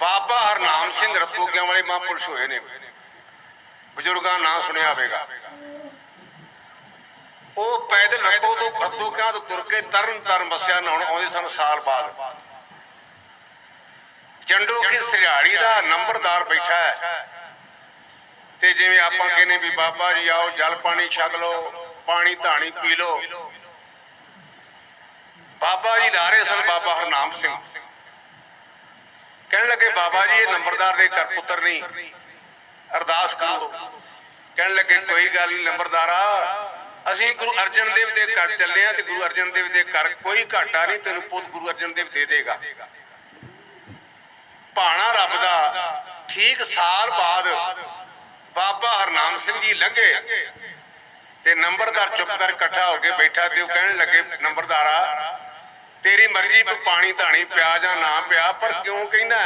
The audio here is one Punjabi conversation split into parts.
ਬਾਬਾ ਹਰਨਾਮ ਸਿੰਘ ਰਤੋਗਿਆਂ ਵਾਲੇ ਮਹਾਂਪੁਰਸ਼ ਹੋਏ ਨੇ। ਬਜ਼ੁਰਗਾਂ ਨਾਂ ਸੁਣਿਆ ਹੋਵੇਗਾ। ਉਹ ਪੈਦਲ ਰਤੋ ਤੋਂ ਰਤੋਗਿਆਂ ਤੋਂ ਤੁਰ ਕੇ ਤਰਨ ਤਰਨ ਬਸਿਆ ਨਹਾਉਣ ਆਉਂਦੇ ਸਨ ਸਾਲ ਬਾਅਦ। ਜੰਡੋ ਕੀ ਸਰਿਆੜੀ ਦਾ ਨੰਬਰਦਾਰ ਬੈਠਾ ਹੈ। ਤੇ ਜਿਵੇਂ ਆਪਾਂ ਕਹਿੰਦੇ ਵੀ ਬਾਬਾ ਜੀ ਆਓ, ਜਲ ਪਾਣੀ ਛਕ ਲਓ, ਪਾਣੀ ਧਾਣੀ ਪੀ ਲਓ। ਬਾਬਾ ਜੀ ਲਾਰੇ ਸਨ, ਬਾਬਾ ਹਰਨਾਮ ਸਿੰਘ। ਕਹਿਣ ਲੱਗੇ, ਬਾਬਾ ਜੀ, ਇਹ ਨੰਬਰਦਾਰ ਦੇ ਘਰ ਪੁੱਤਰ ਨਹੀਂ। ਅਰਦਾਸ ਕਰੋ। ਕਹਿਣ ਲੱਗੇ, ਕੋਈ ਗੱਲ ਨਹੀਂ ਨੰਬਰਦਾਰਾ, ਅਸੀਂ ਗੁਰੂ ਅਰਜਨ ਦੇਵ ਦੇ ਘਰ ਚੱਲੇ ਆ ਤੇ ਗੁਰੂ ਅਰਜਨ ਦੇਵ ਦੇ ਘਰ ਕੋਈ ਘਾਟਾ ਨਹੀਂ, ਤੈਨੂੰ ਪੁੱਤ ਗੁਰੂ ਅਰਜਨ ਦੇਵ ਦੇ ਦੇਗਾ। ਭਾਣਾ ਰੱਬ ਦਾ ਠੀਕ ਸਾਲ ਬਾਅਦ ਬਾਬਾ ਹਰਨਾਮ ਸਿੰਘ ਜੀ ਲੰਘੇ ਤੇ ਨੰਬਰਦਾਰ ਚੁੱਪ ਕਰ ਇਕੱਠਾ ਹੋ ਕੇ ਬੈਠਾ ਤੇ ਉਹ ਕਹਿਣ ਲੱਗੇ, ਨੰਬਰਦਾਰਾ ਮਰਜ਼ੀ ਤੂੰ ਪਾਣੀ, ਧਾਣੀ ਪਿਆ ਜਾਂ ਨਾ ਪਿਆ, ਪਰ ਕਿਉਂ ਕਹਿਣਾ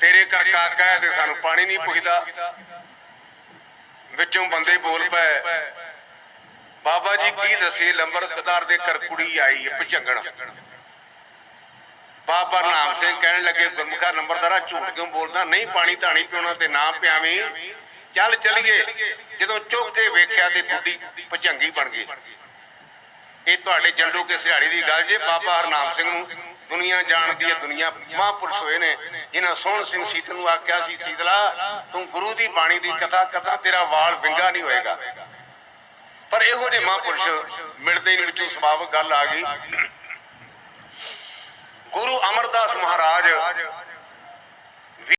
ਤੇਰੇ ਘਰ ਕਾਕਾ ਹੈ ਤੇ ਸਾਨੂੰ ਪਾਣੀ ਨਹੀਂ ਪੁੱਛਦਾ। ਵਿੱਚੋਂ ਬੰਦੇ ਬੋਲ ਪਏ, ਬਾਬਾ ਜੀ ਕੀ ਦੱਸੇ ਲੰਬਰਦਾਰ ਦੇ ਘਰ ਕੁੜੀ ਆਈ ਹੈ ਭਜੰਗਣ। ਬਾਬਾ ਨਾਮ ਸਿੰਘ ਕਹਿਣ ਲੱਗੇ, ਗੁਰਮੁਖਾ ਨੰਬਰਦਾਰਾ ਝੂਠ ਕਿਉਂ ਬੋਲਦਾ? ਨਹੀਂ, ਪਾਣੀ, ਧਾਣੀ ਪਿਉਣਾ ਤੇ ਨਾ ਪਿਆਵੀਂ। ਚੱਲ ਚਲੀਏ। ਜਦੋਂ ਚੁੱਕ ਕੇ ਵੇਖਿਆ ਤੇ ਬੁੱਢੀ ਭਜੰਗੀ ਬਣ ਗਈ। ਇਹ ਤੁਹਾਡੇ ਜੰਡੂ ਕੇ ਸਿਹਾੜੀ ਦੀ ਗੱਲ ਜੇ ਬਾਬਾ ਹਰਨਾਮ ਸਿੰਘ ਨੂੰ ਦੁਨੀਆ ਜਾਣਦੀ ਹੈ, ਦੁਨੀਆ ਮਹਾਂਪੁਰਸ਼ ਹੋਏ ਨੇ, ਜਿਨ੍ਹਾਂ ਸੋਹਣ ਸਿੰਘ ਸੀਤਲ ਨੂੰ ਆਖਿਆ ਸੀ, ਸੀਤਲਾ, ਤੂੰ ਗੁਰੂ ਦੀ ਬਾਣੀ ਦੀ ਕਥਾ ਕਥਾ ਤੇਰਾ ਵਾਲ ਵਿੰਗਾ ਨਹੀਂ ਹੋਏਗਾ। ਪਰ ਇਹੋ ਜਿਹੇ ਮਹਾਂਪੁਰਸ਼ ਮਿਲਦੇ ਨਹੀਂ, ਵਿੱਚੋਂ ਸੁਭਾਵਕ ਗੱਲ ਆ ਗਈ। ਗੁਰੂ ਅਮਰਦਾਸ ਮਹਾਰਾਜ